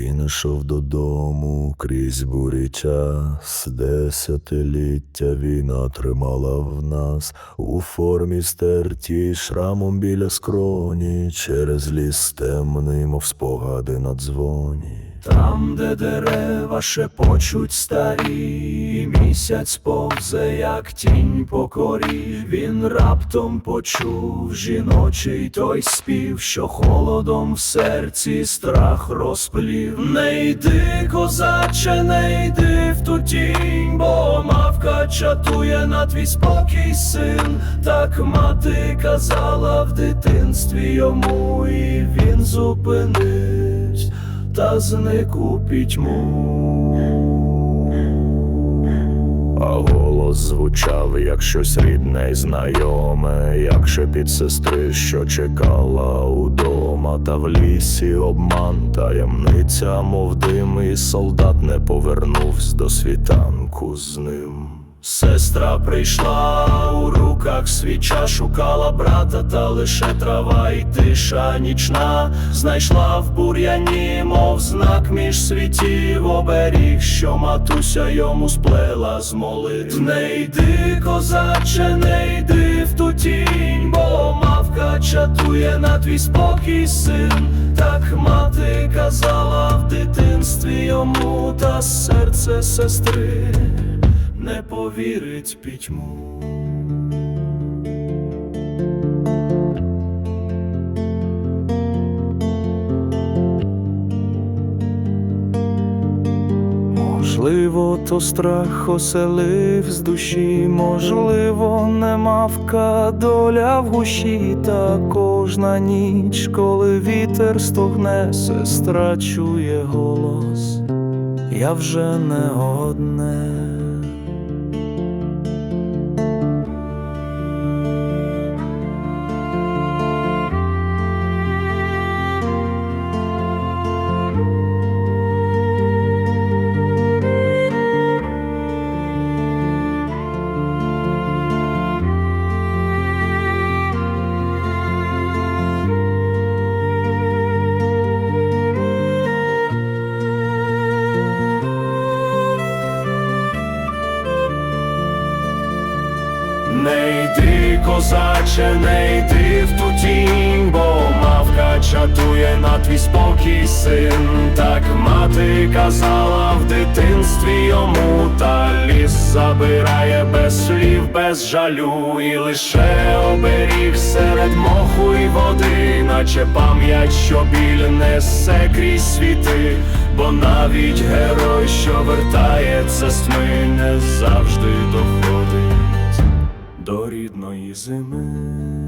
Він ішов додому крізь бурі час, десятиліття війна тримала в нас у формі стерті шрамом біля скроні, через ліс темний, мов спогади на дзвоні. Там, де дерева шепочуть старі, місяць повзе, як тінь по корі, він раптом почув жіночий той спів, що холодом в серці страх розплів. Не йди, козаче, не йди в ту тінь, бо мавка чатує на твій спокій син. Так мати казала в дитинстві йому, і він зупинився та зник у пітьму. А голос звучав, як щось рідне й знайоме, як шепіт сестри, що чекала удома, та в лісі обман, таємниця, мов дим, і солдат не повернувся до світанку з ним. Сестра прийшла у руках свіча, шукала брата, та лише трава і тиша нічна знайшла в бур'яні, мов знак між світів оберіг, що матуся йому сплела з молитв. Не йди, козаче, не йди в ту тінь, бо мавка чатує на твій спокій син. Так мати казала в дитинстві йому, та серце сестри не повірить пітьму. Можливо, то страх оселив з душі, можливо, не мавка доля в гуші, та кожна ніч, коли вітер стогне, сестра чує голос, я вже не одне. Не йди, козаче, не йди в ту тінь, бо мавка чатує на твій спокій син. Так мати казала в дитинстві йому, та ліс забирає без слів, без жалю, і лише оберіг серед моху і води, наче пам'ять, що біль несе крізь світи, бо навіть герой, що вертається з не завжди доходить до рідної зими.